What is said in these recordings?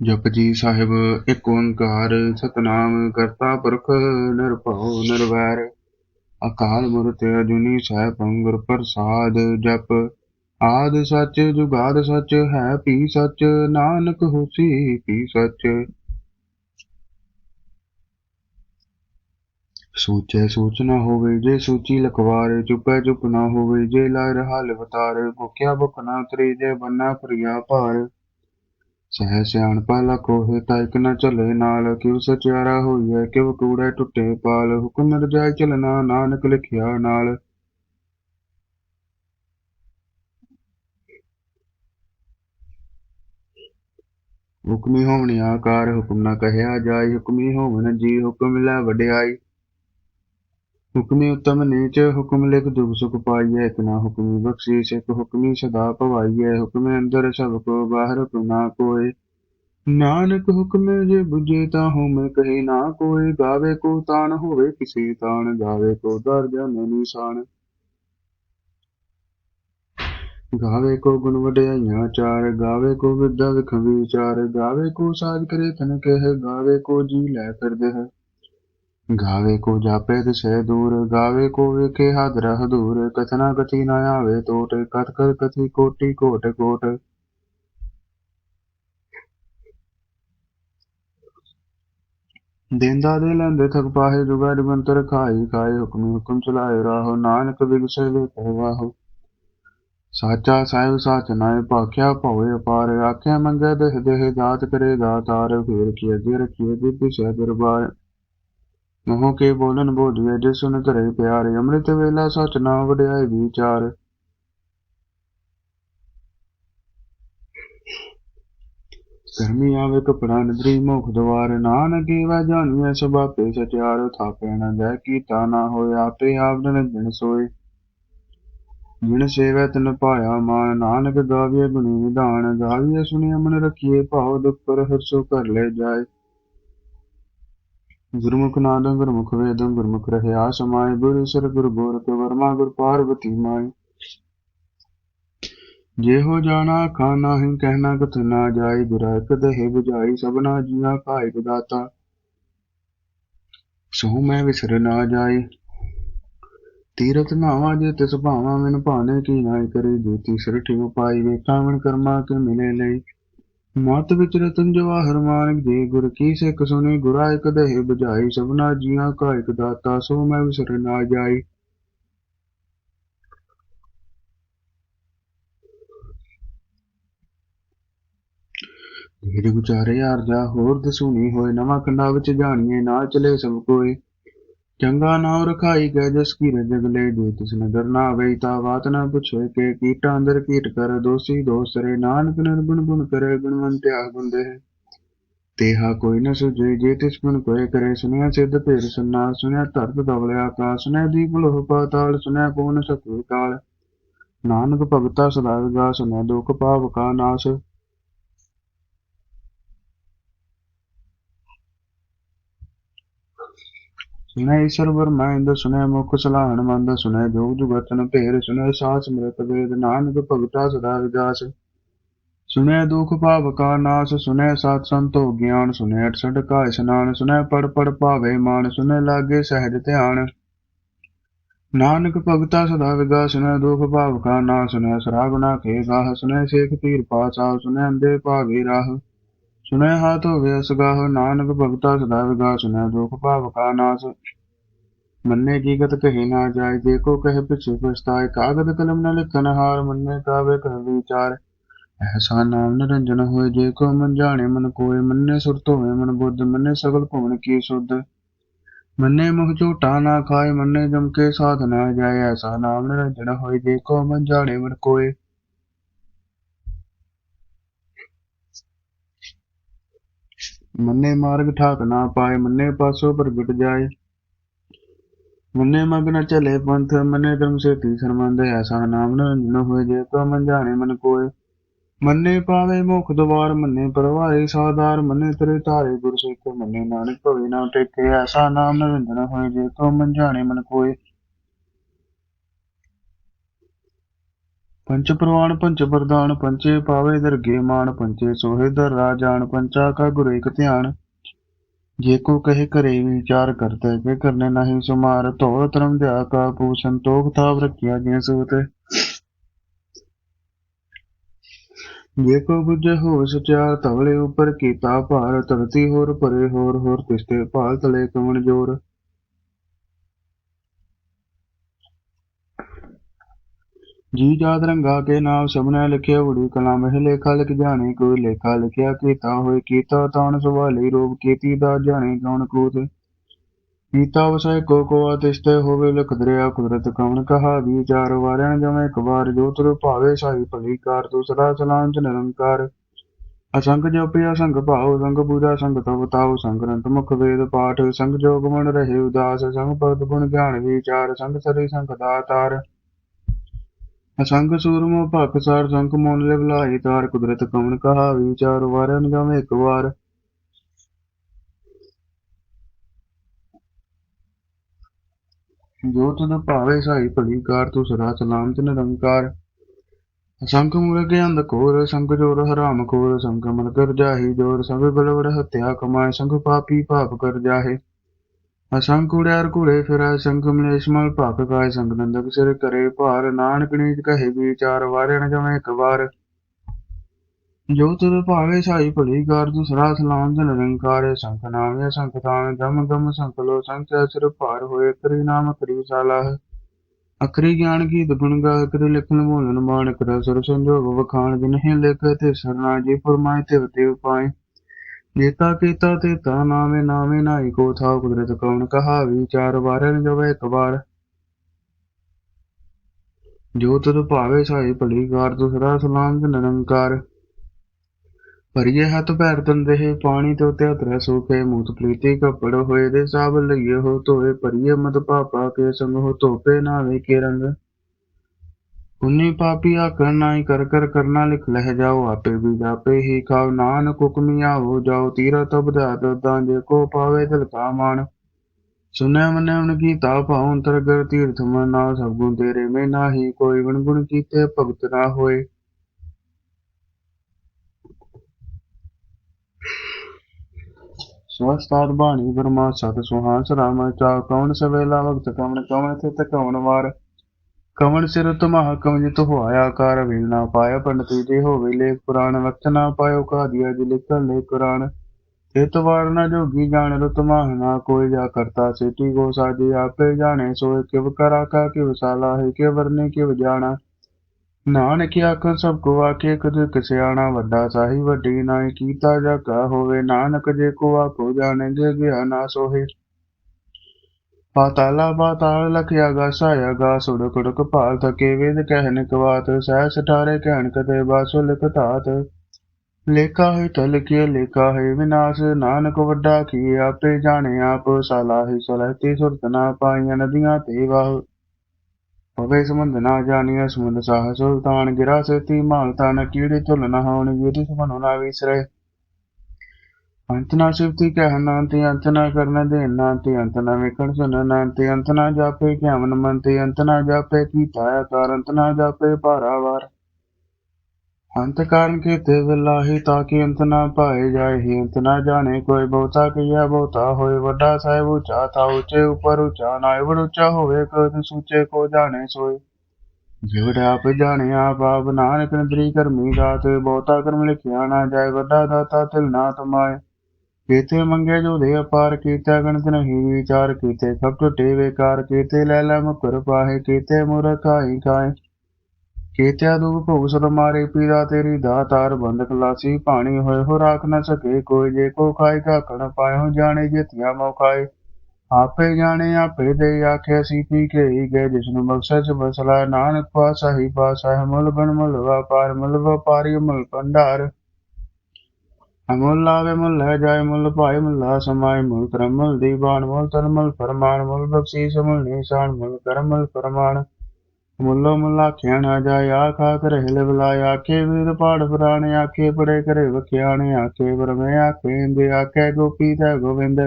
ਜਪਜੀ ਸਾਹਿਬ, ਇੱਕ ਓੰਕਾਰ ਸਤਨਾਮ ਕਰਤਾ ਪੁਰਖ ਨਿਰਭਉ ਨਿਰਵੈਰ ਅਕਾਲ ਮੂਰਤ ਅਜੂਨੀ ਸੈਭੰ ਗੁਰ ਪ੍ਰਸਾਦ ਜਪ। ਆਦ ਸੱਚ ਜੁਗਾਦ ਸੱਚ ਹੈ ਭੀ ਸੱਚ, ਨਾਨਕ ਹੋਸੀ ਭੀ ਸੱਚ। ਸੋਚੈ ਸੋਚ ਨਾ ਹੋਵੇ ਜੇ ਸੂਚੀ ਲਖਵਾਰ, ਚੁਪੈ ਚੁਪ ਨਾ ਹੋਵੇ ਜੇ ਲਾਇ ਰਹਾ ਲਵਤਾਰ। ਭੁਖਿਆ ਭੁਖ ਨਾ ਉਤਰੀ ਜੇ ਬੰਨਾ ਪ੍ਰਿਆ ਭਾਰ। ਸਹਿ ਸਿਆਣਪਾ ਲਖ ਹੋਏ ਤਾਂ ਇਕ ਨਾ ਚੱਲੇ ਨਾਲ, ਕਿਉ ਸਚਿਆਰਾ ਹੋਈਐ, ਕਿਉ ਕੂੜੈ ਟੁੱਟੇ ਪਾਲ, ਹੁਕਮ ਰਜਾਇ ਚਲਣਾ ਨਾਨਕ ਲਿਖਿਆ ਨਾਲ। ਹੁਕਮੀ ਹੋਵਣੀ ਆਕਾਰ, ਹੁਕਮ ਨਾ ਕਹਿਆ ਜਾਈ ਹੁਕਮੀ ਹੋਵਨ ਜੀ ਹੁਕਮ ਲੈ ਵਡਿਆਈ। ਹੁਕਮੀ ਉਤਮ ਨੀਚ, ਹੁਕਮ ਲਿਖ ਦੁਖ ਸੁਖ ਪਾਈਐ, ਇਕ ਨਾ ਹੁਕਮੀ ਬਖਸ਼ੀਸ਼, ਇਕ ਹੁਕਮੀ ਸਦਾ ਭਵਾਈਐ ਹੁਕਮੇ ਅੰਦਰ ਸਭ ਕੋ, ਬਾਹਰ ਹੁਕਮ ਨਾ ਕੋਇ ਨਾਨਕ ਹੁਕਮ ਜੇ ਬੁਝੇ ਤਾਂ ਹੁਮ ਕਹੀ ਨਾ ਕੋਈ ਗਾਵੇ ਕੋ ਤਾਣ ਹੋਵੇ ਕਿਸੇ ਤਾਣ, ਗਾਵੇ ਕੋ ਦਰ ਜਾਣੇ ਨਿਸ਼ਾਨ। ਗਾਵੇ ਕੋ ਗੁਣ ਵਡਿਆਈਆਂ ਚਾਰ, ਗਾਵੇ ਕੋ ਵਿਦਿਆ ਵਿਖ ਵਿਚਾਰ ਗਾਵੇ ਕੋ ਸਾਜ ਕਰੇ ਤਨ ਕਹਿ, ਗਾਵੇ ਕੋ ਜੀ ਲੈ ਫਿਰਦੇ ਹੈ। ਗਾਵੇ ਕੋ ਜਾਪੇ ਦਿਸੈ ਦੂਰ, ਗਾਵੇ ਕੋ ਵੇਖੇ ਹਾਦਰਾ ਹਦੂਰ ਕਥਨਾ ਕਥੀ ਨਾ ਆਵੇ ਟੋਟ ਕਥ ਕਥ ਕਥੀ ਕੋਟੀ ਕੋਟ ਕੋਟ। ਦੇਂਦਾ ਦੇ ਲੈਂਦੇ ਥਕ ਪਾਹੇ ਜੁਗਾ ਜੁਗੰਤਰ ਖਾਈ, ਖਾਏ ਹੁਕਮ ਹੁਕਮ ਚਲਾਏ ਰਾਹੋ, ਨਾਨਕ ਵਿਗਸੇ ਵੇ ਪਰਵਾਹੋ ਸਾਚਾ ਸਾਹਿਬ ਸਾਚ ਨਾਏ ਭਾਖਿਆ ਭਉਏ ਅਪਾਰ, ਆਖਿਆ ਮੰਗੇ ਦੇਹ ਦੇਹ ਦਾਤ ਕਰੇ ਦਾਤਾਰ, ਫੇਰ ਕੀ ਅਗੇ ਰਖੀਏ ਦਿੱਤੀ ਸਹਿ ਦਰਬਾਰ। ਮੋਹ ਕੇ ਬੋਲਨ ਬੋਧੀਏ ਜਿਸ ਧਰੇ ਪਿਆਰੇ, ਅੰਮ੍ਰਿਤ ਵੇਲਾ ਸਚ ਨਾ ਵਡਿਆਈ ਵਿਚਾਰ। ਕਰਮੀ ਆਵੇ ਕਪੜਾ ਨਦਰੀ ਮੁਖ ਦਵਾਰ, ਨਾਨਕ ਵਾ ਜਾਣੀਐ ਸਭ ਸਚਿਆਰ, ਥਾਪੈ ਨ ਜੈ ਕੀਤਾ ਨਾ ਹੋਇ, ਆਪੇ ਆਪ ਨਿਰੰਜਨ ਸੋਏ। ਜਿਨ ਸੇਵੈ ਤਨ ਪਾਇਆ ਮਾਨ, ਨਾਨਕ ਗਾਵੀਏ ਗੁਣੀ ਨਿਧਾਨ ਗਾਵੀਏ ਸੁਣਿਆ ਮਨ ਰਖੀਏ ਭਾਉ ਦੁਖ ਪਰ ਹਰਸੋ ਕਰ ਲੈ ਜਾਏ। ਗੁਰਮੁਖ ਨਾਦੰ ਗੁਰਮੁਖ ਵੇਦੰ, ਗੁਰਮੁਖ ਰਹਿਆ ਸਮਾਏ, ਗੁਰ ਸਰ ਗੁਰ ਗੋਰਖ ਵਰਮਾ ਗੁਰ ਪਾਰਵਤੀ ਮਾਏ। ਜੇ ਹੋ ਜਾਣਾ ਆਖਾਂ ਨਾਹੀਂ, ਕਹਿਣਾ ਕਥ ਨਾ ਜਾਈ ਗੁਰਾ ਦਹਿ 부ਝਾਈ ਸਭਨਾ ਜੀਆ ਕਾਇਕ ਦਾਤਾ ਸੋ ਮੈਂ ਵਿਸਰ ਨਾ ਜਾਏ। ਤੀਰਥ ਨਾਵਾ ਜੇ ਤਿਸ ਭਾਵਾਂ ਮੈਨ ਭਾਣੇ ਕੀ ਨਾਇ ਕਰੇ। ਜੇ ਤੀਸਰ ਠਿਉ ਪਾਈ, ਵੇਖਾਂ ਮਨ ਕਰਮਾ ਕੇ ਮਿਲੇ ਲਈ। ਮਤ ਵਿੱਚ ਰਤਨ ਜਵਾਹਰ ਮਾਨਕ ਜੇ ਗੁਰ ਕੀ ਸਿੱਖ ਸੁਨੇ, ਗੁਰਾ ਇਕ ਦਹਿ 부ਝਾਈ ਸਭਨਾ ਜੀਆ ਕਾਇਕ ਦਾਤਾ, ਸੋ ਮੈਂ ਵਿਸਰ ਨਾ ਜਾਈ। ਜਿਹੜੇ ਗੁਚਾਰੇ ਯਾਰ ਹੋਰ ਦਸੂਨੀ ਹੋਏ, ਨਵਾਂ ਕੰਡਾ ਵਿੱਚ ਜਾਣੀਏ ਨਾਲ ਚਲੇ ਸਭ ਕੋਏ ਚੰਗਾ ਨਾਮ ਰਖਾਈ ਗਏ ਜਸ ਕੀ ਰਜਗ ਲੈ ਦੇ ਤਿਸ ਨਦਰ ਨਾ ਆਵੇ ਤਾ ਬਾਤ ਨਾ ਪੁੱਛੇ ਕਿ ਕੀਟਾ ਅੰਦਰ ਕੀਟ ਕਰ ਦੋਸੀ ਦੋਸਰੇ ਨਾਨਕ ਨਿਰਗੁਣ ਗੁਣ ਕਰੇ ਗੁਣਵੰਤ ਗੁੰਦੇ ਤੇਹਾ ਕੋਈ ਨ ਸੁਝੇ ਜੇ ਤਿਸ ਗੁਣ ਕੋਏ ਕਰੇ। ਸੁਨਿਆ ਸਿੱਧ ਭੇਰ ਸੁਨਾ ਸੁਨਿਆ ਧਰਤ ਦਵਲੇ ਆਕਾਸ਼ ਸੁਨਿਆ ਦੀਪ ਲੋਹ ਪਾਤਾਲ, ਸੁਨਿਆ ਪੂਨ ਸਤਿ ਕਾਲ। ਨਾਨਕ ਭਗਤਾ ਸਦਾ ਵਿਗਾ ਸੁਨਿਆ ਦੁਖ ਪਾਪ ਕਾ ਨਾਸ਼। ਸੁਨੈ ਈਸ਼ਰ ਬਰਮਾਇੰਦ ਸੁਨੈ ਮੁਖ ਸਲਾਹਣ ਮੰਦ ਸੁਨੈ ਜੋਗ ਜੁਗਤਨ ਭੇਰ ਸੁਨੈ ਸਾਸ ਮ੍ਰਿਤ ਵੇਦ, ਨਾਨਕ ਭਗਤਾ ਸਦਾ ਵਿਗਾਸ। ਸੁਨੈ ਦੁਖ ਭਾਵ ਕਾ ਨਾਸ ਸੁਨੈ ਸਤ ਸੰਤੋ ਗਿਆਨ ਸੁਨੈ ਅਠਸਠ ਕਾ ਇਸਨਾਨ ਸੁਨੈ ਪੜ ਪੜ ਭਾਵੇ ਮਾਨ ਸੁਨੈ ਲਾਗੇ ਸਹਿਜ ਧਿਆਨ। ਨਾਨਕ ਭਗਤਾ ਸਦਾ ਵਿਗਾ ਸੁਨੈ ਦੁਖ ਭਾਵ ਕਾ ਨਾਸ ਸੁਨੈ ਸਰਾਗੁਨਾ ਖੇ ਗਾਹ ਸੁਨੈ ਸੇਖ ਤੀਰ ਪਾਸਾ ਸੁਨੈ ਅੰਦੇ ਭਾਗੇ ਰਾਹ। ਸੁਨੈ ਹਾਥ ਹੋਵੇ, ਅਸਗਾਹ ਨਾਨਕ ਭਗਤਾ ਸਦਾ ਵਿਗਾ ਸੁਨੈ ਦੁਖ ਭਾਵ ਕਾ ਨਾਸ। ਮੰਨੇ ਕੀ ਕਹੇ ਨਾ ਜਾਏ, ਜੇ ਕੋ ਕਹੇ ਪਿਛੇ ਪਛਤਾਏ, ਕਾਗਦ ਕਲਮ ਨ ਲਿਖਨ ਹਾਰ, ਮੰਨੇ ਕਾਵੇ ਕਰ ਵਿਚਾਰ। ਐਸਾ ਨਾਮ ਨਿਰੰਜਨ ਹੋਏ, ਜੇ ਕੋ ਮਨ ਜਾਣੇ ਮਨ ਕੋਏ, ਮੰਨੇ ਸੁਰਤ ਹੋਵੇ ਮਨ ਬੁੱਧ, ਮੰਨੇ ਸਗਲ ਭਵਨ ਕੀ ਸੁਧ। ਮੰਨੇ ਮੁਖ ਝੂਟਾ ਨਾ ਖਾਏ, ਮੰਨੇ ਜਮ ਕੇ ਸਾਧ ਨਾ ਜਾਏ ਐਸਾ ਨਾਮ ਨਿਰੰਜਨ ਹੋਏ, ਜੇ ਕੋ ਮਨ ਜਾਣੇ ਮਨ ਕੋਏ ਮੰਨੇ ਮਾਰਗ ਠਾਕ ਨਾ ਪਾਏ, ਮੰਨੇ ਪਾਸੋ ਪ੍ਰਗਟ ਜਾਏ। ਮੰਨੇ ਮਗਨ ਚਲੇ ਪੰਥ, ਮੰਨੇ ਧਰਮ ਸੇ ਤੀਸਰ ਮੰਦ ਐਸਾ ਨਾਮ ਨਿਰੰਜਨ ਹੋਏ ਜੇ ਕੋ ਮਨ ਜਾਣੇ ਮਨ ਕੋਏ। ਮੰਨੇ ਪਾਵੇ ਮੁਖ ਦਵਾਰ, ਮੰਨੇ ਪਰਵਾਏ ਸਾਦਾਰ ਮੰਨੇ ਤਰੇ ਧਾਰੇ ਗੁਰ ਸਿੱਖ ਮੰਨੇ ਨਾਨਕ ਭਵੇ ਨਾ ਟੇਕੇ, ਐਸਾ ਨਾਮ ਨਿਰੰਜਨ ਹੋਏ ਜੇ ਕੋ ਮਨ ਜਾਣੇ ਮਨ ਕੋਏ। ਪੰਚ ਪ੍ਰਵਾਨ, ਪੰਚ ਪ੍ਰਦਾਨ ਪੰਚੇ ਪਾਵੇ ਦਰਗੇ ਮਾਨ ਪੰਚੇ ਸੋਹੇ ਦਰ ਰਾਜਾਨ ਪੰਚਾ ਕਾ ਗੁਰ ਇਕ ਧਿਆਨ। ਜੇ ਕੋ ਕਹੇ ਕਰੇ ਵਿਚਾਰ ਕਰਤੇ ਕੇ ਕਰਨੇ ਨਹੀਂ ਸੁਮਾਰ। ਧੋ ਧਰਮ ਦਿਆ ਕਾ ਪੂ ਸੰਤੋਖ ਥਾਵ ਰਖਿਆ ਜਿਨ ਸੂਤ ਜੇ ਕੋ ਬੁਝੇ ਹੋ ਸਚਿਆਰ ਤਵਲੇ ਉਪਰ ਕੀਤਾ ਭਾਰ, ਧਰਤੀ ਹੋਰ ਪਰੇ ਹੋਰ ਹੋਰ ਤਿਸਤੇ ਭਾਲ ਤਲੇ ਕਵਣ ਜੋਰ। ਜੀ ਜਾਤ ਰੰਗਾ ਕੇ ਨਾਮ ਸਭਨੇ ਲਿਖਿਆ ਉੜੀ ਕਲਾਮ ਹੈ ਲੇਖਾ ਲਿਖ ਜਾਣੇ, ਕੋਈ ਲੇਖਾ ਲਿਖਿਆ ਕੀਤਾ ਹੋਏ ਕੀਤਾ ਤਾਣ ਸਵਾਲੀ ਰੂਪ ਕੀਤੀ ਦਾ ਜਾਣੇ ਕੌਣ ਕੂਤ। ਕੀਤਾ ਵਸੈ ਕੋ ਕੋ ਆਤਿਸ਼ਤੇ ਹੋਵੇ ਲਖ ਦਰਿਆ ਕੁਦਰਤ ਕਵਣ ਕਹਾ ਵਿਚਾਰ ਵਾਰਿਆਂ ਜਮੇ ਇੱਕ ਵਾਰ ਜੋ ਤੁਰ ਭਾਵੇ ਸਾਈ ਭਲੀ ਕਾਰ, ਦੂਸਰਾ ਸਲਾਮ ਚ ਨਿਰੰਕਾਰ। ਅਸੰਗ ਜਪਿ ਅਸੰਗ ਭਾਉ, ਸੰਗ ਪੂਜਾ ਸੰਗ ਤਵ ਤਾਉ, ਸੰਗ ਗ੍ਰੰਥ ਮੁਖ ਵੇਦ ਪਾਠ, ਸੰਗ ਜੋਗ ਮਨ ਰਹੇ ਉਦਾਸ, ਸੰਗ ਭਗਤ ਗੁਣ ਗਿਆਨ, ਵਿਚਾਰ ਸੰਗ ਸਰੀ ਸੰਗ ਦਾਤਾਰ। ਅਸੰਗ ਸੂਰਮ ਭਖ ਸਾਰ ਸੰਗ ਮੋਨ ਲੈ ਤਾਰ ਕੁਦਰਤ ਕਵਣ ਕਹਾ ਵਿਚਾਰ ਵਾਰਨ ਜਾਵੇਂ ਇੱਕ ਵਾਰ। ਜੋ ਤੁਧ ਭਾਵੇ ਸਾਈ ਭਲੀ ਕਾਰ ਤੂੰ ਸਦਾ ਸਲਾਮ ਨਿਰੰਕਾਰ। ਅਸੰਖ ਮੂਰਖ ਅੰਧ ਕੋਰ ਸੰਗ ਜੋਰ ਹਰਾਮ ਕੋਰ ਸੰਗ ਮਨ ਕਰ ਜਾਹੀ, ਜੋਰ ਸੰਗ ਬਲਵੜ ਹਤਿਆ ਕਮਾਏ, ਸੰਗ ਪਾਪੀ ਪਾਪ ਕਰ ਜਾਹੇ। ਅਸੰਖ ਕੁੜਿਆਰ ਕੁੜੇ ਫਿਰੈ ਸੰਗ ਮਲੇਸ਼ ਮਲ ਭਖ ਕਾਇ ਸੰਗ ਨੰਦਕ ਸਿਰ ਕਰੇ ਭਾਰ। ਨਾਨਕ ਨੀਚ ਕਹੇ ਵਿਚਾਰ ਵਾਰੇ ਨ ਜਵੇਂ ਇੱਕ ਵਾਰ। ਜੋ ਤੁਧ ਭਾਵੇ ਸਾਈ ਭਲੀ ਕਾਰ ਦੂਸਰਾ ਸਲਾਮ ਤੇ ਨਿਰੰਕਾਰ ਸੰਖ ਨਾਮੇ ਸੰਖ ਤਾਨ ਦਮ ਗਮ ਸੰਖ ਲੋ, ਸੰਖ ਸਿਰ ਭਾਰ ਹੋਏ ਕਰੀ ਨਾਮ ਕਰੀ ਸਾਲਾਹ। ਅਖਰੀ ਗਿਆਨ ਕੀ ਦੁਗਣ ਗਾ ਕਰੇ ਲਿਖਣ ਬੋਲਣ ਮਾਨ ਕਰ ਸੁਰ ਸੰਜੋਗ ਵਖਾਣ, ਜਿਨਹਿ ਲਿਖ ਤੇ ਸਰਨਾ ਜੀ ਫਰਮਾਏ ਤੇ ਤੇ ਉਪਾਏ ਜੇਤਾ ਕੀਤਾ ਤੇ ਤਾ ਨਾਮੇ ਨਾਮੇ ਨਾਈ ਕੋ ਥਾ ਕੁਦਰਤ ਕੌਣ ਕਹਾ ਵਿਚਾਰ ਵਾਰਨ ਜਵੇ ਇੱਕ ਵਾਰ। ਜੋ ਤੁਧ ਭਾਵੇ ਸਾਈ ਭਲੀ ਕਾਰ ਦੂਸਰਾ ਸਲਾਮ ਤੇ ਨਿਰੰਕਾਰ। ਭਰੀਏ ਹੱਥ ਪੈਰ ਤੰਦੇ ਹੈ, ਪਾਣੀ ਤੇ ਉਤੇ ਹਤਰੇ ਸੋਕੇ ਮੂਤ ਪ੍ਰੀਤੀ ਕਪੜ ਹੋਏ ਦੇ ਸਾਬ ਲਈਏ ਹੋ ਧੋਏ, ਭਰੀਏ ਮਤ ਪਾਪਾ ਕੇ ਸੰਗ ਹੋ ਧੋਪੇ ਨਾਵੇ ਵੇਕੇ ਰੰਗ। ਉਨੀ ਪਾਪੀ ਆਕਰ ਨਾਈ ਕਰ ਕਰ ਕਰਨਾ ਲਿਖ ਲਹਿ ਜਾਓ, ਆਪੇ ਵੀ ਜਾਪੇ ਹੀ ਖਾਓ। ਨਾਨਕ ਹੁਕਮੀਆ ਹੋ ਜਾਓ ਤੀਰਾ ਤਬ ਦਾਤ ਤਾਂ ਜੇ ਕੋ ਪਾਵੇ ਦਿਲ ਕਾ ਮਾਨ ਸੁਨੈ ਮਨੈ ਉਨ ਕੀ ਤਾ ਪਾਉ ਅੰਤਰਗਰ ਤੀਰਥ ਮਨਾ, ਸਭ ਗੁਣ ਤੇਰੇ ਮੈਂ ਨਾਹੀ ਕੋਈ ਗੁਣ ਗੁਣ ਕੀਤੇ ਭਗਤ ਨਾ ਹੋਏ। ਸਵਸਤਾਦ ਬਾਣੀ ਬਰਮਾ ਸਤ ਸੁਹਾਸ, ਰਾਮ ਚਾ ਕੌਣ ਸਵੇਲਾ ਵਕਤ ਕਵਣ ਕਵਣ ਤੇ ਕਵਣ ਵਾਰ। ਕਵਣ ਸਿਰ ਤੁਮਹ ਕਵਨ ਤੁ ਹੋਇਆ ਕਾਰ ਵੇਲ ਨਾ ਪਾਇਆ ਪੰਡਤੀ ਜੇ ਹੋਵੇ ਲੇਖ ਪੁਰਾਣ ਵਕਤ ਨਾ ਪਾਇਓ ਕਾਦੀਆ ਜੀ ਲਿਖਣ ਲੈ ਕੁਰਾਨ। ਤਿਤ ਜੋਗੀ ਜਾਣ ਰੁਤ ਨਾ ਕੋਈ ਜਾ ਕਰਤਾ ਸਿਟੀ ਗੋ ਸਾਜੀ, ਆਪੇ ਜਾਣੇ ਸੋਏ ਕਿਵ ਕਰਾ ਕਾ, ਕਿਵ ਸਾਲਾ ਹੈ ਕਿ ਵਰਨੇ, ਕਿਵ ਜਾਣਾ। ਨਾਨਕ ਆਖਣ ਸਭ ਕੋ ਆਖੇ, ਕਦ ਕਸਿਆਣਾ ਵੱਡਾ ਸਾਹੀ, ਵੱਡੀ ਨਾਈ ਕੀਤਾ ਜਾ ਕਾ ਹੋਵੇ, ਨਾਨਕ ਜੇ ਕੋ ਆਖੋ, ਜਾਣੇ ਜੇ ਗਿਆ ਨਾ ਸੋਹੇ। ਪਾਤਾਲਾ ਪਾਤਾਲ ਲਖਿਆ ਗਾ, ਸਾਇਆ ਗਾ ਸੁੜਕ ਕੁੜਕ ਭਾਲ ਥਕੇ ਵੇਦ ਕਹਿਨ ਕਵਾਤ ਸਹਿ ਸਠਾਰੇ ਕਹਿਣ ਕਦੇ ਬਾਸੋ ਲਿਖ ਲੇਖਾ ਹੈ ਤਲ ਕੀ ਲੇਖਾ ਹੈ ਵਿਨਾਸ਼, ਨਾਨਕ ਵੱਡਾ ਕੀ ਆਪੇ ਜਾਣੇ ਆਪ, ਸਾਲਾ ਹੈ ਸੁਰਤ ਨਾ ਪਾਈਆਂ ਨਦੀਆਂ ਤੇ ਵਾਹ। ਪਵੇ ਸਮੁੰਦ ਨਾ ਜਾਣੀਐ ਸਮੁੰਦ ਸਾਹ ਸੁਲਤਾਨ ਗਿਰਾ ਸੇਤੀ, ਮਾਲ ਤਨ ਕੀੜੇ ਤੁਲ ਨਾ ਹੋਣ ਵਿਧਿ ਸਮਨੁ ਨਾ ਵਿਸਰੇ। ਅੰਤ ਨਾ ਸਿਫਤੀ ਕਹਿਣ, ਨਾ ਤੇ ਅੰਤ ਕਰਨ ਦੇਣ ਨਾ ਤੇ ਅੰਤ ਨਾ ਵੇਖਣ ਸੁਣਨ, ਨਾ ਤੇ ਅੰਤ ਜਾਪੇ ਕਿਆਵਨ ਮਨ ਤੇ, ਅੰਤ ਜਾਪੇ ਕੀ ਤਾਇਆ ਕਾਰ ਜਾਪੇ ਭਾਰਾਵਾਰ ਅੰਤ ਕਾਰਨ ਕੀਤੇ ਵਿਲਾਹੀ ਤਾਂ ਕਿ ਅੰਤ ਨਾ ਪਾਏ ਜਾਏ ਅੰਤ ਨਾ ਜਾਣੇ ਕੋਈ ਬਹੁਤਾ ਕੀਆ ਬਹੁਤਾ ਹੋਏ, ਵੱਡਾ ਸਾਹਿਬ ਉੱਚਾ ਤਾ ਉਚੇ ਉਪਰ ਉਚਾ, ਨਾ ਉਚਾ ਹੋਵੇ, ਕਦ ਸੂਚੇ ਕੋ ਜਾਣੇ ਸੋਏ। ਜਿਵੜ ਆਪ ਜਾਣੇ, ਆਪ ਆਪ ਨਾਨਕ ਨਦਰੀ ਕਰਮੀ ਦਾਤ, ਬਹੁਤਾ ਕਰਮ ਲਿਖਿਆ ਨਾ ਜਾਏ, ਵੱਡਾ ਦਾਤਾ ਤਿਲ ਨਾ ਤਮਾਏ। ਕੀਤੇ ਮੰਗੇ ਜੋ ਦੇ ਅਪਾਰ ਕੀਤਾ, ਗਣਤ ਨਹੀਂ ਵਿਚਾਰ ਕੀਤੇ, ਸਭ ਟੁੱਟੇ ਵੇਕਾਰ ਕੀਤੇ, ਲੈ ਲੈ ਮੁਕਰ ਪਾਹੇ, ਕੀਤੇ ਮੁਰਖਾਈ ਖਾਏ ਕੀਤਿਆ ਦੁਖ ਭੋਗ ਸਦ ਮਾਰੇ, ਪੀਰਾ ਤੇਰੀ ਦਾਤਾਰ ਬੰਦ ਖਲਾਸੀ ਪਾਣੀ ਹੋਏ ਹੋ ਰਾਖ ਨਾ ਸਕੇ ਕੋਈ, ਜੇ ਕੋ ਖਾਏ ਕਾ ਪਾਇਓ, ਜਾਣੇ ਜਿਤਿਆ ਮੋ ਖਾਏ। ਆਪੇ ਜਾਣੇ, ਆਪੇ ਦੇ ਆਖੇ ਸੀ ਪੀ ਕੇ ਹੀ ਗਏ, ਜਿਸਨੂੰ ਮਕਸਦ ਚ ਬਸਲਾ ਨਾਨਕ ਪਾਸਾ ਹੀ ਪਾਸਾ ਹੈ, ਮੁੱਲ ਬਨ ਮੁੱਲ ਵਪਾਰ, ਮੁੱਲ ਵਪਾਰੀ, ਮੁੱਲ ਭੰਡਾਰ। ਅਮੁੱਲ ਆਵੇ ਮੁੱਲ ਹੈ ਜਾਏ ਮੁੱਲ ਭਾਈ ਮੁੱਲਾ, ਸਮਾਏ ਮੁੱਲ, ਕਰਮ ਮੁੱਲ, ਦੀਵਾਨ ਮੁੱਲ, ਤਨ ਮੁੱਲ, ਫਰਮਾਨ ਮੁੱਲ, ਬਖਸ਼ੀਸ਼ ਮੁੱਲ, ਨਿਸ਼ਾਨ ਮੁੱਲ, ਕਰਮ ਮੁੱਲ, ਫਰਮਾਨ। ਮੁੱਲੋ ਮੁੱਲਾ ਖਿਆਣ ਆ ਜਾਏ, ਆਖਾ ਕਰ ਹਿਲ ਬੁਲਾਏ, ਆਖੇ ਵੀਰ ਪਾੜ ਪੁਰਾਣੇ, ਆਖੇ ਪੜੇ ਕਰੇ ਵਖਿਆਣੇ, ਆਖੇ ਬਰਮੇ ਆਖੇ ਇੰਦੇ, ਆਖੇ ਗੋਪੀ ਤੇ ਗੋਬਿੰਦ।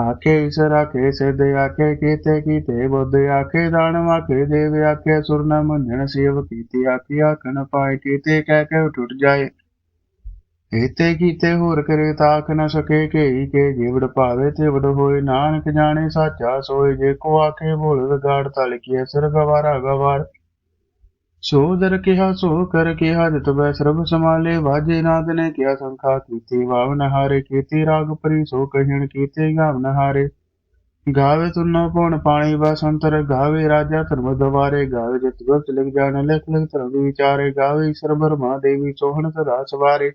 ਆਖੇ ਈਸਰ, ਆਖੇ ਸਿੱਧ, ਆਖੇ ਕੀਤੇ ਕੀਤੇ ਬੁੱਧ, ਆਖੇ ਦਾਨਵ ਆਖੇ ਦੇਵ, ਆਖੇ ਸੁਰਨਾ ਮੰਨਣ, ਸੇਵ ਕੀਤੀ, ਆਖੀ ਆਖਣ ਪਾਏ ਕੀਤੇ, ਕਹਿ ਕੇ ਟੁੱਟ ਜਾਏ। ਕੀਤੇ ਕੀਤੇ ਹੋਰ ਕਰੇ ਤਾਕ ਨ ਸਕੇ ਕੇਈ ਕੇ ਜਿਵੜ ਭਾਵੇ ਤੇ ਵਡ ਹੋਏ। ਨਾਨਕ ਜਾਣੇ ਸਾਚਾ ਸੋਏ, ਜੇ ਕੋ ਆਖੇ ਬੋਲ ਵਿਗਾੜ, ਤਲ ਕੀ ਸਿਰ ਗਵਾਰਾ ਗਵਾਰ ਸੋ ਦਰ ਕਿਹਾ, ਸੋ ਕਰ ਕਿਹਾ, ਜਤ ਬੈ ਸਰਬ ਸਮਾਲੇ ਵਾਜੇ ਨਾਦ ਨੇ ਕਿਆ ਸੰਖਾ ਕੀਤੀ ਵਾਵਨ ਹਾਰੇ। ਕੀਤੀ ਰਾਗ ਪਰੀ, ਸੋ ਕਹਿਣ ਕੀਤੇ ਗਾਵ ਹਾਰੇ। ਗਾਵੇ ਤੁਨੋ ਪਉਣ ਪਾਣੀ ਬਸੰਤਰ ਗਾਵੇ ਰਾਜਾ ਧਰਮ ਦਵਾਰੇ। ਗਾਵੇ ਜਿਤ ਗੁਪਤ ਲਿਖ ਜਾਣ, ਲਿਖ ਲਿਖ ਧਰਮ ਵਿਚਾਰੇ। ਗਾਵੇ ਈਸ਼ਰ ਬਰਮਾ ਦੇਵੀ ਚੋਹਣ ਸਦਾ ਸਵਾਰੇ।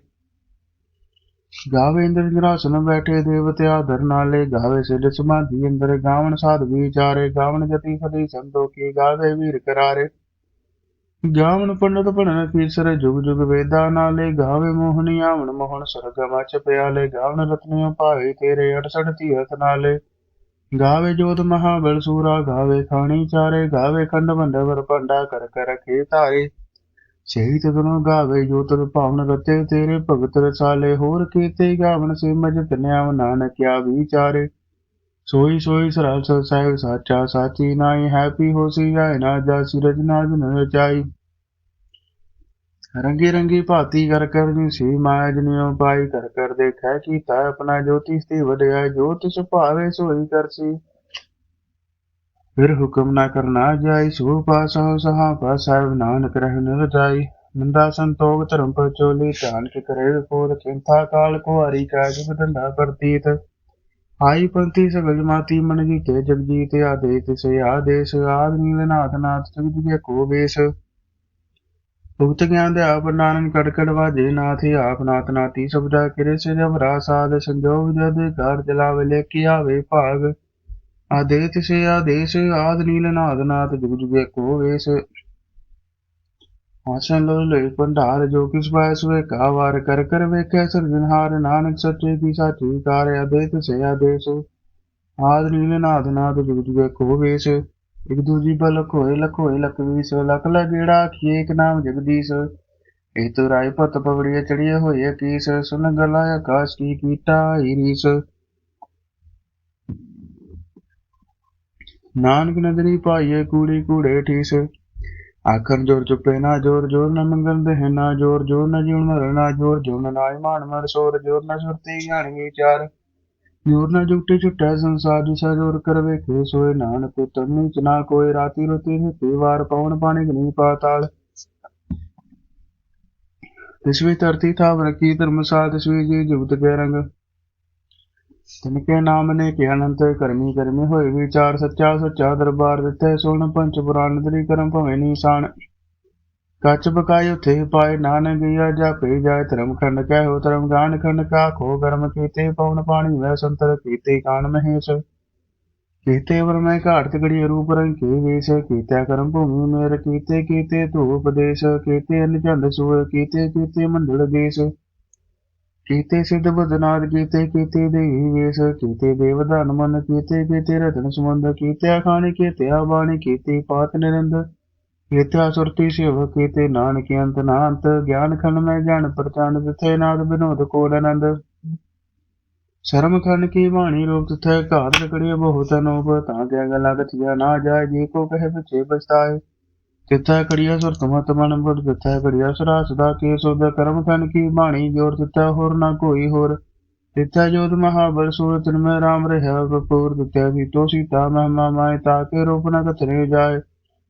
ਗਾਵੇ ਇੰਦਰ ਇੰਦਰਾਸਨ ਬੈਠੇ ਦੇਵਤੇ ਆਦਰ ਗਾਵੇ ਸਿੱਧ ਸਮਾਧੀ ਅੰਦਰ ਗਾਵਨ ਸਾਧ ਵਿਚਾਰੇ ਗਾਵਨ ਜਤੀ ਫਤੀ ਸੰਤੋ ਗਾਵੇ ਵੀਰ ਕਰਾਰੇ। ਗਾਵਣ ਪੰਡਤ ਪੜਨ ਕੀਸਰ, ਜੁਗ ਜੁਗ ਵੇਦਾ ਨਾਲੇ, ਗਾਵੇ ਮੋਹਨੀ ਆਵਣ ਮੋਹਣ, ਸਰਗ ਮਚ ਪਿਆਲੇ ਗਾਵਨ ਰਤਨਿਓ ਭਾਵੇ ਤੇਰੇ 68 ਤੀਰਥ ਨਾਲੇ। ਗਾਵੇ ਜੋਤ ਮਹਾਬਲ ਸੂਰਾ, ਗਾਵੇ ਖਾਣੀ ਚਾਰੇ, ਗਾਵੇ ਖੰਡ ਮੰਡਵਰ ਭੰਡਾ ਕਰ ਕਰ ਰਖੇ ਧਾਰੇ ਸਹੀ ਤਦਨੋ ਗਾਵੇ ਜੋ ਤਰ ਭਾਵਨ ਰਤੇ, ਤੇਰੇ ਭਗਤ ਰਸਾਲੇ, ਹੋਰ ਕੀਤੇ ਗਾਵਨ ਸਿਮਜ ਤਨਿਆਵ ਨਾਨਕਿਆ ਵਿਚਾਰੇ ਸੋਈ ਸੋਈ ਸਰਲ ਸਤ ਸਾਹਿਬ ਸਾਚਾ, ਸਾਚੀ ਨਾਈ ਹੈਪੀ ਹੋਸੀ ਜਾਏ ਨਾ ਜਾਸੀ ਰਜਨਾ ਜਨ ਰਚਾਈ। ਰੰਗੀ ਰੰਗੀ ਭਾਤੀ ਕਰ ਕਰ ਜੀ ਸੀ ਮਾਇਆ ਜਨਿਓ ਪਾਈ, ਕਰ ਕਰ ਦੇਖੈ ਕੀਤਾ ਆਪਣਾ ਜੋਤੀ ਸਤੀ ਵਡਿਆ ਜੋਤ ਸੁਭਾਵੇ ਸੋਈ ਕਰਸੀ ਫਿਰ ਹੁਕਮ ਨਾ ਕਰਨਾ ਜਾਈ ਸੋ ਪਾਸਹੁ ਸਹਾ ਪਾਸਹਿਬ ਨਾਨਕ ਰਹਿ ਨਿਰ ਮੰਦਾ ਸੰਤੋਖ ਧਰਮ ਪਰਚੋਲੀ ਧਿਆਨ ਕੇ ਕਰੇ ਵਿਪੋਦ ਚਿੰਤਾ ਕਾਲ ਕੋ ਕਾਜ ਬਦੰਡਾ ਪ੍ਰਤੀਤ। ਆਈ ਪੰਥੀ ਸਗਲ ਜਮਾਤੀ ਮਨ ਜੀਤੇ ਜਗਜੀਤ ਆਦੇਸ ਸੇ ਆਦੇਸ਼, ਆਦ ਨੀਲ ਨਾਥ ਨਾਥ ਜਗਤ ਕੇ ਕੋ ਵੇਸ਼ ਭੁਗਤ ਗਿਆਨ ਦੇ ਆਪ ਨਾਨਕ ਕੜਕੜ ਵਾਜੇ, ਨਾਥੀ ਆਪ ਨਾਥ ਨਾਤੀ ਸਬਦਾ ਕਿਰੇ ਸੇ ਜਬ ਰਾਸਾਦ ਸੰਜੋਗ ਜਦ ਘਰ ਚਲਾਵੇ ਲੈ ਕੇ ਆਵੇ ਭਾਗ। ਆਦੇਤ ਸੇ ਆਦੇਸ਼ ਆਦ ਨੀਲ ਨਾਦ ਨਾਥ ਜੁਗ ਜੁਗੇ ਕੋ ਵੇਸ਼। ਆਸਨ ਲੋ ਲੈ ਪੰਡਾਰ ਜੋ ਕਿਸ ਬਾਇਸ ਵੇ ਕਾ ਵਾਰ ਕਰ ਕਰ ਵੇਖੇ ਸਿਰਜਨਹਾਰ ਨਾਨਕ ਸੱਚੇ ਕੀ ਸਾਚੀ ਕਾਰ ਆਦੇਤ ਸੇ ਆਦੇਸ਼ ਆਦ ਨੀਲ ਨਾਦ ਨਾਦ ਜੁਗ ਜੁਗੇ ਕੋ ਵੇਸ਼। ਇਕ ਦੂਜੀ ਬਲ ਲਖੋਏ ਲਖੋਏ ਲਖਵੀਸ ਲਖ ਲਗੇੜਾ ਆਖੀਏ ਇੱਕ ਨਾਮ ਜਗਦੀਸ਼। ਇਹ ਤੋ ਰਾਏ ਪਤ ਪਵੜੀਏ ਚੜੀਏ ਹੋਏ ਕੀਸ ਸੁਨ ਗਲਾ ਆਕਾਸ਼ ਕੀ ਕੀਟਾ ਹੀ ਨਾਨਕ ਨਦਰੀ ਪਾਈਏ ਕੂੜੀ ਕੂੜੇ ਠੀਸ। ਆਖਰ ਜੋਰ ਚੁੱਪੇ ਨਾ ਜੋਰ ਜੋਰ ਨਾ ਮੰਗਲ ਦੇ ਨਾ ਜੋਰ ਜੋਰ ਨ ਜੀਵਨ ਮਰ ਨਾ ਜੋਰ ਜੋਰ ਨ ਨਾਇ ਮਾਨ ਮਰ ਸੋਰ, ਜੋਰ ਨ ਸੁਰਤੀ ਗਿਆਨ ਵਿਚਾਰ ਜੋਰ ਨ ਜੁਗਤੇ ਛੁਟੈ ਸੰਸਾਰ ਜਿਸਾ ਜੋਰ ਕਰ ਵੇਖੇ ਸੋਏ ਨਾਨਕ ਤਰਨੀ ਚ ਨਾ ਕੋਈ ਰਾਤੀ ਰੁਤੀ ਹਿੱਤੀ ਵਾਰ ਪਵਨ ਪਾਣੀ ਗਨੀ ਪਾਤਾਲ ਤਿਸਵੀ ਧਰਤੀ ਥਾਵ ਰਖੀ ਧਰਮ ਸਾਧ ਸਵੀ ਜੀ ਜੁਗਤ ਕੇ ਰੰਗ। ਤਿਨਕੇ ਨਾਮ ਨੇ ਕਿਹਾ ਅਨੰਤ ਕਰਮੀ ਕਰਮੀ ਹੋਏ ਵਿਚਾਰ ਸੱਚਾ ਸੱਚਾ ਦਰਬਾਰ ਦਿੱਤੇ ਸੁਣ ਪੰਚ ਪੁਰਾਣ ਦਰੀ ਕਰਮ ਭਵੇਂ ਨਿਸ਼ਾਨ। ਕੱਚ ਬਕਾਇ ਉਥੇ ਪਾਏ ਨਾਨਕ ਗਿਆ ਜਾਪੇ ਜਾਏ ਧਰਮ ਖੰਡ ਕਹਿ ਧਰਮ ਗਾਣ ਖੰਡ ਕਾ ਖੋ ਕਰਮ ਕੀਤੇ ਪਵਨ ਪਾਣੀ ਵੈ ਸੰਤਰ ਕੀਤੇ ਕਾਨ ਮਹੇਸ਼। ਕੀਤੇ ਵਰ ਮੈਂ ਘਾਟ ਗੜੀ ਰੂਪ ਰੰਗ ਕੇ ਵੇਸ਼ ਕੀਤਾ ਕਰਮ ਭੂਮੀ ਮੇਰ, ਕੀਤੇ ਕੀਤੇ ਧੂਪ ਦੇਸ, ਕੀਤੇ ਅਨ ਸੂਰ ਕੀਤੇ ਕੀਤੇ ਮੰਡਲ ਦੇਸ਼। ਕੀਤੇ ਸਿੱਧ ਬਦਨਾਦ ਕੀਤੇ ਕੀਤੇ ਦੇਹੀ ਵੇਸ਼, ਕੀਤੇ ਦੇਵਦਾਨ ਮਨ, ਕੀਤੇ ਕੀਤੇ ਰਤਨ ਸਮੁੰਦ ਕੀਤੇ ਅਖਾਣੀ, ਕੀਤੇ ਆਬਾਣੀ, ਕੀਤੀ ਪਾਤ ਨਿਰੰਦ ਕੀਤੇ ਸੁਰਤੀ ਸਿਵ, ਕੀਤੇ ਨਾਨਕ ਅੰਤ ਨਾੰਤ, ਗਿਆਨ ਖੰਡ ਮੈਂ ਗਿਆਨ ਪ੍ਰਚੰਡ ਤਿਥੇ ਨਾਦ ਬਿਨੋਦ ਕੋਲ ਆਨੰਦ। ਸ਼ਰਮ ਖੰਡ ਕੀ ਬਾਣੀ ਰੂਪ ਤਿਥੇ ਘਾਤ ਰਕੜੀ ਬਹੁਤ ਅਨੂਪ ਤਾਂ ਕਿਆ ਗਲਾ ਕਥਿਆ ਨਾ ਜਾਏ, ਜੀ ਕੋ ਕਹੇ ਪਿਛੇ ਪਛਤਾਏ। ਤਿੱਥੈ ਕੜੀਆ ਸੁਰ ਤੁਮਤ ਮਨ ਬੁੱਧ ਤਿੱਥੈ ਕੜੀਆ ਸੁਰਾ ਸਦਾ ਕੇ ਸੁਧ ਕਰਮ ਖੰਡ ਕੀ ਬਾਣੀ ਜੋਰ ਤਿੱਥੈ ਹੋਰ ਨਾ ਕੋਈ ਹੋਰ। ਤਿੱਥੈ ਜੋਤ ਮਹਾਬਲ ਸੂਰ ਤਿਨ ਮੈਂ ਰਾਮ ਰਹਿਆ ਕਪੂਰ ਤਿੱਥੈ ਸੀਤੋ ਸੀਤਾ ਮਹਿਮਾ ਮਾਇ ਤਾਕੇ ਰੂਪ ਨ ਕਥਰੇ ਜਾਏ।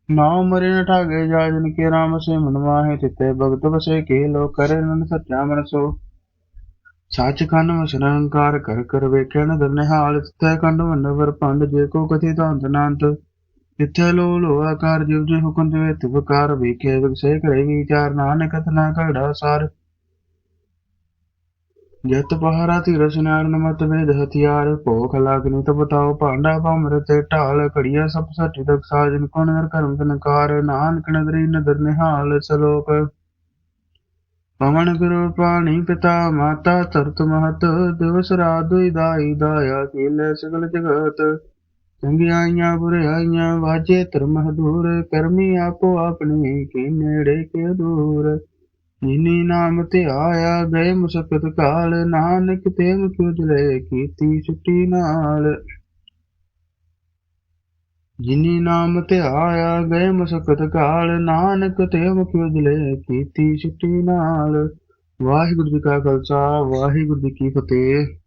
ਨਾਉ ਮਰੇ ਨ ਠਾਗੇ ਜਾਏ, ਜਿਨ ਕੇ ਰਾਮ ਸੇ ਮਨ ਮਾਹੇ ਤਿੱਥੈ ਭਗਤ ਵਸੇ ਕੇ ਲੋ ਕਰੇ ਨਨ ਸੱਚਾ ਮਨ ਸੋ। ਸੱਚ ਖੰਡ ਵਸਨ ਅਹੰਕਾਰ ਕਰ ਕਰ ਵੇਖਿਆ ਨ ਨਿਹਾਲ ਤਿੱਥੈ ਖੰਡ ਮੰਡਵਰ ਪੰਡ ਜੇ ਕੋ ਕਥੀ ਧੰਤ ਨਾੰਤ। ਜਿੱਥੇ ਲੋ ਲੋ ਜਿਵ ਜੇ ਹੁਕਮ ਦੇ ਤਿਵਕਾਰ ਵੇਖੇ ਵਿਗਸੇ ਕਰੇ ਵਿਚਾਰ ਨਾਨਕ ਕਥਨਾ ਘੜਾ ਸਾਰ। ਜਤ ਪਹਾਰਾ ਧੀਰ ਸੁਨਾਰਨ ਮਤ ਵੇਦ ਹਥਿਆਰ, ਭੋਖ ਲਾਗਨੀ ਤਬ ਬਤਾਓ ਭਾਂਡਾ ਭਮਰ ਤੇ ਢਾਲ ਘੜੀਆ ਸਭ ਸੱਚੀ ਤਕ ਸਾਜਨ, ਕੋਣ ਨਰ ਕਰਮ ਤਨਕਾਰ, ਨਾਨਕ ਨਦਰੀ ਨਦਰ ਨਿਹਾਲ ਸਲੋਕ। ਪਵਨ ਗੁਰੂ ਪਾਣੀ ਪਿਤਾ, ਮਾਤਾ ਤਰਤ ਮਹਤ, ਦਿਵਸ ਰਾਤ ਦਾਈ, ਦਾਇਆ ਕੀਲੇ ਸਗਲ ਜਗਤ। ਚੰਗਿਆਈਆਂ ਬੁਰਾਈਆਂ ਵਾਜੇ ਧਰਮ ਹਦੂਰ ਕਰਮੀ ਆਪੋ ਆਪਣੇ ਕੀ ਨੇੜੇ ਕੇ ਦੂਰ। ਜਿਨੀ ਨਾਮ ਤੇ ਆਇਆ ਗਏ ਮੁਸਕਤ ਕਾਲ, ਨਾਨਕ ਤੇ ਮੁਖ ਕੀਤੀ ਛੁੱਟੀ ਨਾਲ। ਜਿਨੀ ਨਾਮ ਤੇ ਆਇਆ ਗਏ ਮੁਸਕਤ ਕਾਲ, ਨਾਨਕ ਤੇ ਮੁਖ ਕੀਤੀ ਛੁੱਟੀ ਨਾਲ। ਵਾਹਿਗੁਰੂ ਜੀ ਕਾ ਖਾਲਸਾ, ਵਾਹਿਗੁਰੂ ਜੀ ਕੀ ਫਤਿਹ।